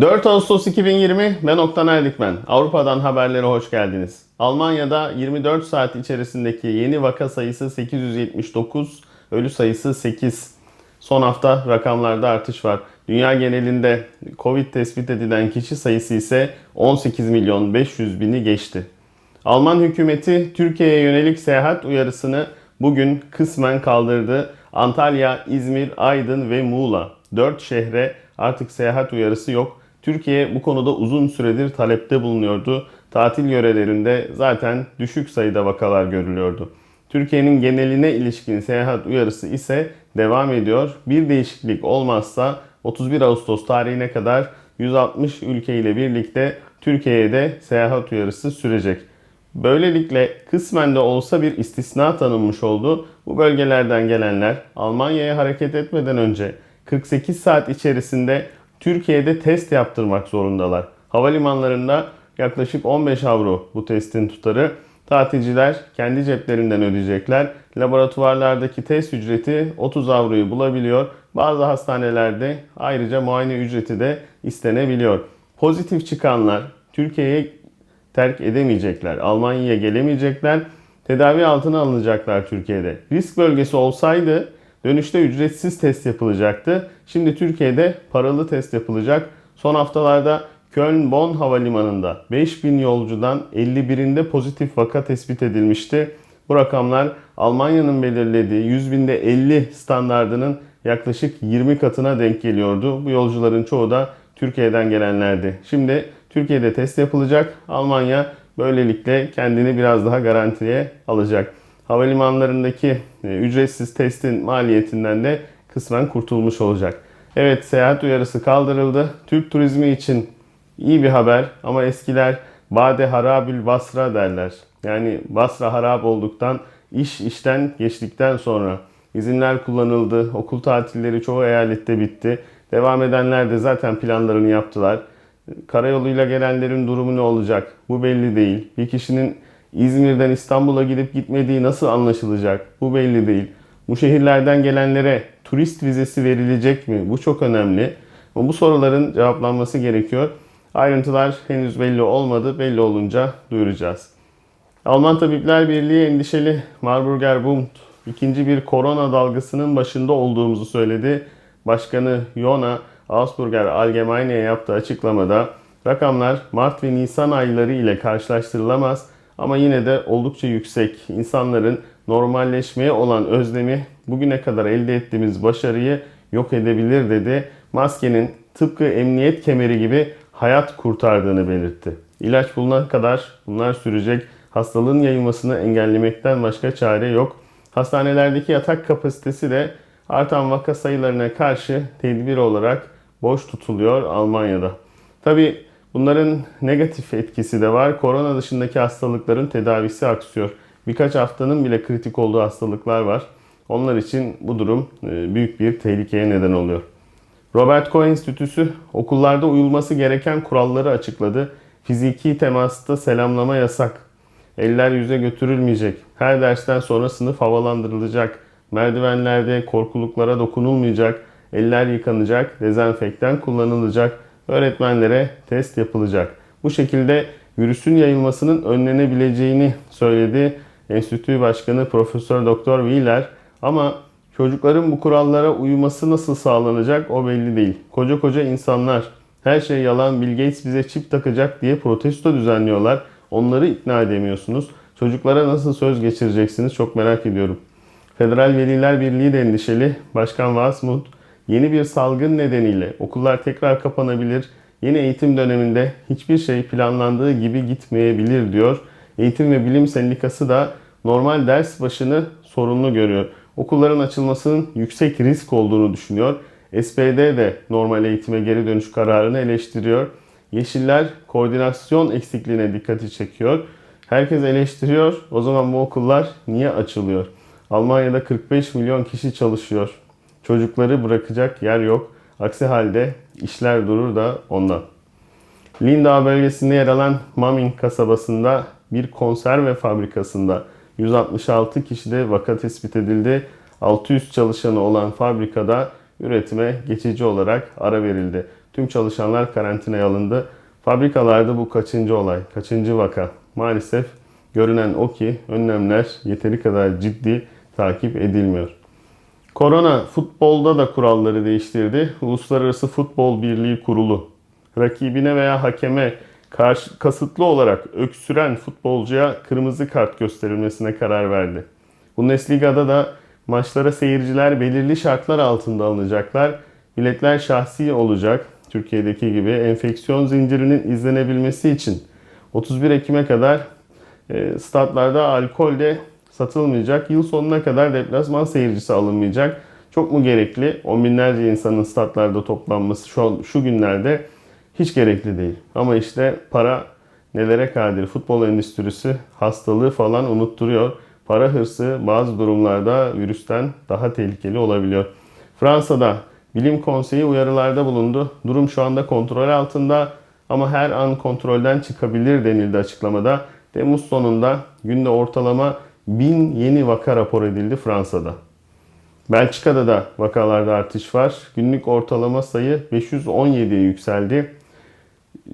4 Ağustos 2020 ben Oktan Erdikmen. Avrupa'dan haberlere hoş geldiniz. Almanya'da 24 saat içerisindeki yeni vaka sayısı 879, ölü sayısı 8. Son hafta rakamlarda artış var. Dünya genelinde Covid tespit edilen kişi sayısı ise 18 milyon 500 bini geçti. Alman hükümeti Türkiye'ye yönelik seyahat uyarısını bugün kısmen kaldırdı. Antalya, İzmir, Aydın ve Muğla 4 şehre artık seyahat uyarısı yok. Türkiye bu konuda uzun süredir talepte bulunuyordu. Tatil yörelerinde zaten düşük sayıda vakalar görülüyordu. Türkiye'nin geneline ilişkin seyahat uyarısı ise devam ediyor. Bir değişiklik olmazsa 31 Ağustos tarihine kadar 160 ülke ile birlikte Türkiye'ye de seyahat uyarısı sürecek. Böylelikle kısmen de olsa bir istisna tanınmış oldu. Bu bölgelerden gelenler Almanya'ya hareket etmeden önce 48 saat içerisinde Türkiye'de test yaptırmak zorundalar. Havalimanlarında yaklaşık 15 avro bu testin tutarı. Tatilciler kendi ceplerinden ödeyecekler. Laboratuvarlardaki test ücreti 30 avroyu bulabiliyor. Bazı hastanelerde ayrıca muayene ücreti de istenebiliyor. Pozitif çıkanlar Türkiye'ye terk edemeyecekler. Almanya'ya gelemeyecekler. Tedavi altına alınacaklar Türkiye'de. Risk bölgesi olsaydı dönüşte ücretsiz test yapılacaktı. Şimdi Türkiye'de paralı test yapılacak. Son haftalarda Köln-Bonn havalimanında 5000 yolcudan 51'inde pozitif vaka tespit edilmişti. Bu rakamlar Almanya'nın belirlediği 100 binde 50 standardının yaklaşık 20 katına denk geliyordu. Bu yolcuların çoğu da Türkiye'den gelenlerdi. Şimdi Türkiye'de test yapılacak. Almanya böylelikle kendini biraz daha garantiye alacak. Havalimanlarındaki e, ücretsiz testin maliyetinden de kısmen kurtulmuş olacak. Evet seyahat uyarısı kaldırıldı. Türk turizmi için iyi bir haber ama eskiler Bade harabül Basra derler. Yani Basra harap olduktan, iş işten geçtikten sonra izinler kullanıldı. Okul tatilleri çoğu eyalette bitti. Devam edenler de zaten planlarını yaptılar. Karayoluyla gelenlerin durumu ne olacak? Bu belli değil. Bir kişinin İzmir'den İstanbul'a gidip gitmediği nasıl anlaşılacak? Bu belli değil. Bu şehirlerden gelenlere turist vizesi verilecek mi? Bu çok önemli. Ama bu soruların cevaplanması gerekiyor. Ayrıntılar henüz belli olmadı. Belli olunca duyuracağız. Alman Tabipler Birliği endişeli Marburger Bund ikinci bir korona dalgasının başında olduğumuzu söyledi. Başkanı Jona Augsburger Allgemeine'ye yaptığı açıklamada rakamlar Mart ve Nisan ayları ile karşılaştırılamaz ama yine de oldukça yüksek. İnsanların normalleşmeye olan özlemi bugüne kadar elde ettiğimiz başarıyı yok edebilir dedi. Maskenin tıpkı emniyet kemeri gibi hayat kurtardığını belirtti. İlaç bulunana kadar bunlar sürecek. Hastalığın yayılmasını engellemekten başka çare yok. Hastanelerdeki yatak kapasitesi de artan vaka sayılarına karşı tedbir olarak boş tutuluyor Almanya'da. Tabi bunların negatif etkisi de var. Korona dışındaki hastalıkların tedavisi aksıyor. Birkaç haftanın bile kritik olduğu hastalıklar var. Onlar için bu durum e, büyük bir tehlikeye neden oluyor. Robert Koch Enstitüsü okullarda uyulması gereken kuralları açıkladı. Fiziki temasta selamlama yasak. Eller yüze götürülmeyecek. Her dersten sonra sınıf havalandırılacak. Merdivenlerde korkuluklara dokunulmayacak. Eller yıkanacak. Dezenfektan kullanılacak. Öğretmenlere test yapılacak. Bu şekilde virüsün yayılmasının önlenebileceğini söyledi Enstitü Başkanı Profesör Doktor Wheeler. Ama çocukların bu kurallara uyması nasıl sağlanacak o belli değil. Koca koca insanlar her şey yalan Bill Gates bize çip takacak diye protesto düzenliyorlar. Onları ikna edemiyorsunuz. Çocuklara nasıl söz geçireceksiniz çok merak ediyorum. Federal Veliler Birliği de endişeli. Başkan Wasmut yeni bir salgın nedeniyle okullar tekrar kapanabilir. Yeni eğitim döneminde hiçbir şey planlandığı gibi gitmeyebilir diyor. Eğitim ve Bilim Sendikası da normal ders başını sorunlu görüyor. Okulların açılmasının yüksek risk olduğunu düşünüyor. SPD de normal eğitime geri dönüş kararını eleştiriyor. Yeşiller koordinasyon eksikliğine dikkati çekiyor. Herkes eleştiriyor. O zaman bu okullar niye açılıyor? Almanya'da 45 milyon kişi çalışıyor. Çocukları bırakacak yer yok. Aksi halde işler durur da ondan. Lindau bölgesinde yer alan Maming kasabasında bir konserve fabrikasında 166 kişide vaka tespit edildi. 600 çalışanı olan fabrikada üretime geçici olarak ara verildi. Tüm çalışanlar karantinaya alındı. Fabrikalarda bu kaçıncı olay, kaçıncı vaka? Maalesef görünen o ki önlemler yeteri kadar ciddi takip edilmiyor. Korona futbolda da kuralları değiştirdi. Uluslararası Futbol Birliği Kurulu rakibine veya hakeme karşı kasıtlı olarak öksüren futbolcuya kırmızı kart gösterilmesine karar verdi. Bundesliga'da da maçlara seyirciler belirli şartlar altında alınacaklar. Biletler şahsi olacak. Türkiye'deki gibi enfeksiyon zincirinin izlenebilmesi için 31 Ekim'e kadar e, statlarda alkol de satılmayacak. Yıl sonuna kadar deplasman seyircisi alınmayacak. Çok mu gerekli? On binlerce insanın statlarda toplanması şu, şu günlerde hiç gerekli değil. Ama işte para nelere kadir? Futbol endüstrisi hastalığı falan unutturuyor. Para hırsı bazı durumlarda virüsten daha tehlikeli olabiliyor. Fransa'da bilim konseyi uyarılarda bulundu. Durum şu anda kontrol altında ama her an kontrolden çıkabilir denildi açıklamada. Temmuz sonunda günde ortalama 1000 yeni vaka rapor edildi Fransa'da. Belçika'da da vakalarda artış var. Günlük ortalama sayı 517'ye yükseldi.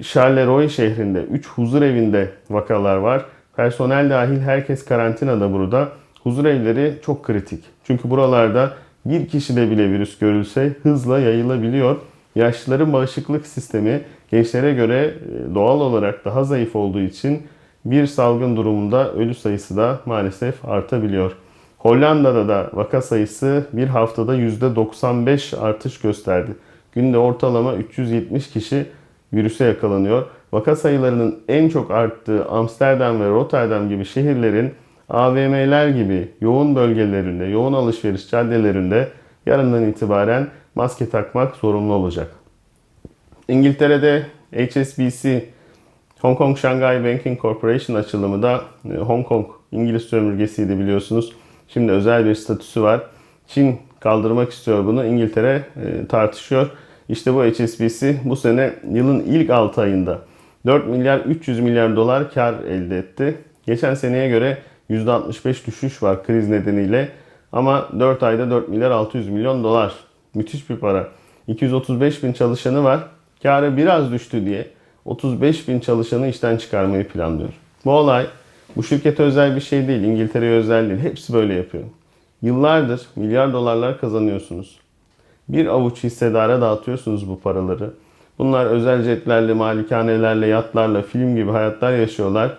Charleroi şehrinde 3 huzur evinde vakalar var. Personel dahil herkes karantinada burada. Huzur evleri çok kritik. Çünkü buralarda bir kişide bile virüs görülse hızla yayılabiliyor. Yaşlıların bağışıklık sistemi gençlere göre e, doğal olarak daha zayıf olduğu için bir salgın durumunda ölü sayısı da maalesef artabiliyor. Hollanda'da da vaka sayısı bir haftada %95 artış gösterdi. Günde ortalama 370 kişi virüse yakalanıyor. Vaka sayılarının en çok arttığı Amsterdam ve Rotterdam gibi şehirlerin AVM'ler gibi yoğun bölgelerinde, yoğun alışveriş caddelerinde yarından itibaren maske takmak zorunlu olacak. İngiltere'de HSBC Hong Kong Shanghai Banking Corporation açılımı da e, Hong Kong İngiliz sömürgesiydi biliyorsunuz. Şimdi özel bir statüsü var. Çin kaldırmak istiyor bunu. İngiltere e, tartışıyor. İşte bu HSBC bu sene yılın ilk 6 ayında 4 milyar 300 milyar dolar kar elde etti. Geçen seneye göre %65 düşüş var kriz nedeniyle. Ama 4 ayda 4 milyar 600 milyon dolar. Müthiş bir para. 235 bin çalışanı var. Karı biraz düştü diye 35 bin çalışanı işten çıkarmayı planlıyor. Bu olay bu şirkete özel bir şey değil, İngiltere'ye özel değil. Hepsi böyle yapıyor. Yıllardır milyar dolarlar kazanıyorsunuz. Bir avuç hissedara dağıtıyorsunuz bu paraları. Bunlar özel jetlerle, malikanelerle, yatlarla, film gibi hayatlar yaşıyorlar.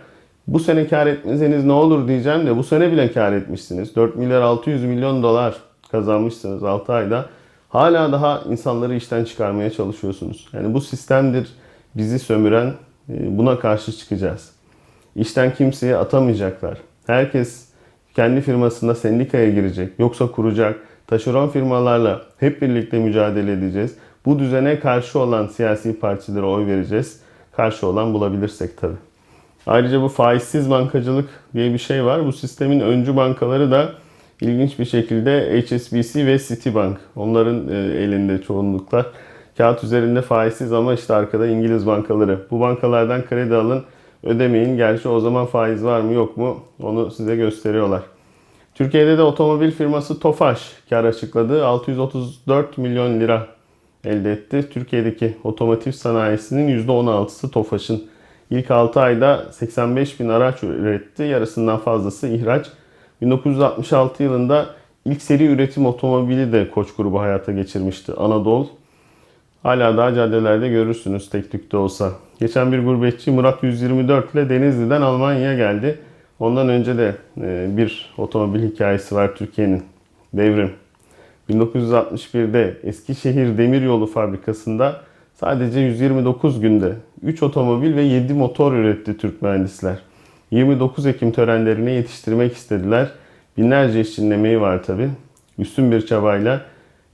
Bu sene kar etmeseniz ne olur diyeceğim de bu sene bile kar etmişsiniz. 4 milyar 600 milyon dolar kazanmışsınız 6 ayda. Hala daha insanları işten çıkarmaya çalışıyorsunuz. Yani bu sistemdir bizi sömüren e, buna karşı çıkacağız. İşten kimseyi atamayacaklar. Herkes kendi firmasında sendikaya girecek. Yoksa kuracak. Taşeron firmalarla hep birlikte mücadele edeceğiz. Bu düzene karşı olan siyasi partilere oy vereceğiz. Karşı olan bulabilirsek tabii. Ayrıca bu faizsiz bankacılık diye bir şey var. Bu sistemin öncü bankaları da ilginç bir şekilde HSBC ve Citibank. Onların e, elinde çoğunluklar. Kağıt üzerinde faizsiz ama işte arkada İngiliz bankaları. Bu bankalardan kredi alın ödemeyin. Gerçi o zaman faiz var mı yok mu onu size gösteriyorlar. Türkiye'de de otomobil firması Tofaş kar açıkladı. 634 milyon lira elde etti. Türkiye'deki otomotiv sanayisinin %16'sı Tofaş'ın. İlk 6 ayda 85 bin araç üretti. Yarısından fazlası ihraç. 1966 yılında ilk seri üretim otomobili de Koç grubu hayata geçirmişti. Anadolu. Hala daha caddelerde görürsünüz tek tük de olsa. Geçen bir gurbetçi Murat 124 ile Denizli'den Almanya'ya geldi. Ondan önce de e, bir otomobil hikayesi var Türkiye'nin. Devrim. 1961'de Eskişehir Demiryolu Fabrikası'nda sadece 129 günde 3 otomobil ve 7 motor üretti Türk mühendisler. 29 Ekim törenlerine yetiştirmek istediler. Binlerce işçinin emeği var tabi. Üstün bir çabayla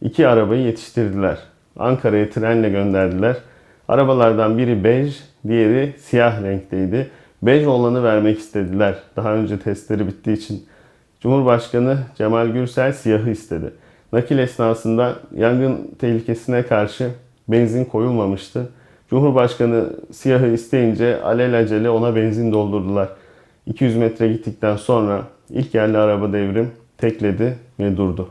iki arabayı yetiştirdiler. Ankara'ya trenle gönderdiler. Arabalardan biri bej, diğeri siyah renkteydi. Bej olanı vermek istediler. Daha önce testleri bittiği için. Cumhurbaşkanı Cemal Gürsel siyahı istedi. Nakil esnasında yangın tehlikesine karşı benzin koyulmamıştı. Cumhurbaşkanı siyahı isteyince alelacele ona benzin doldurdular. 200 metre gittikten sonra ilk yerli araba devrim tekledi ve durdu.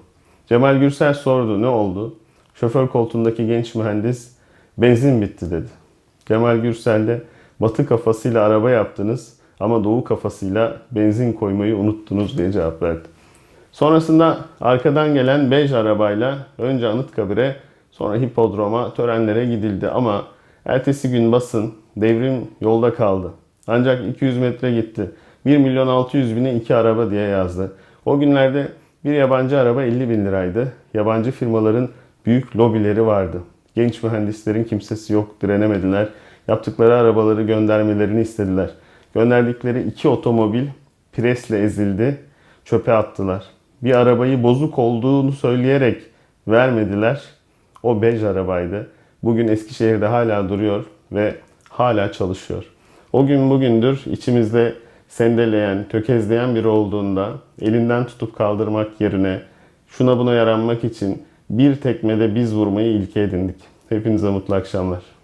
Cemal Gürsel sordu ne oldu? Şoför koltuğundaki genç mühendis Benzin bitti dedi. Kemal Gürsel de batı kafasıyla araba yaptınız ama doğu kafasıyla benzin koymayı unuttunuz diye cevap verdi. Sonrasında arkadan gelen bej arabayla önce Anıtkabir'e sonra hipodroma törenlere gidildi ama ertesi gün basın devrim yolda kaldı. Ancak 200 metre gitti. 1 milyon 600 bine iki araba diye yazdı. O günlerde bir yabancı araba 50 bin liraydı. Yabancı firmaların büyük lobileri vardı. Genç mühendislerin kimsesi yok, direnemediler. Yaptıkları arabaları göndermelerini istediler. Gönderdikleri iki otomobil presle ezildi, çöpe attılar. Bir arabayı bozuk olduğunu söyleyerek vermediler. O bej arabaydı. Bugün Eskişehir'de hala duruyor ve hala çalışıyor. O gün bugündür içimizde sendeleyen, tökezleyen biri olduğunda elinden tutup kaldırmak yerine şuna buna yaranmak için bir tekmede biz vurmayı ilke edindik. Hepinize mutlu akşamlar.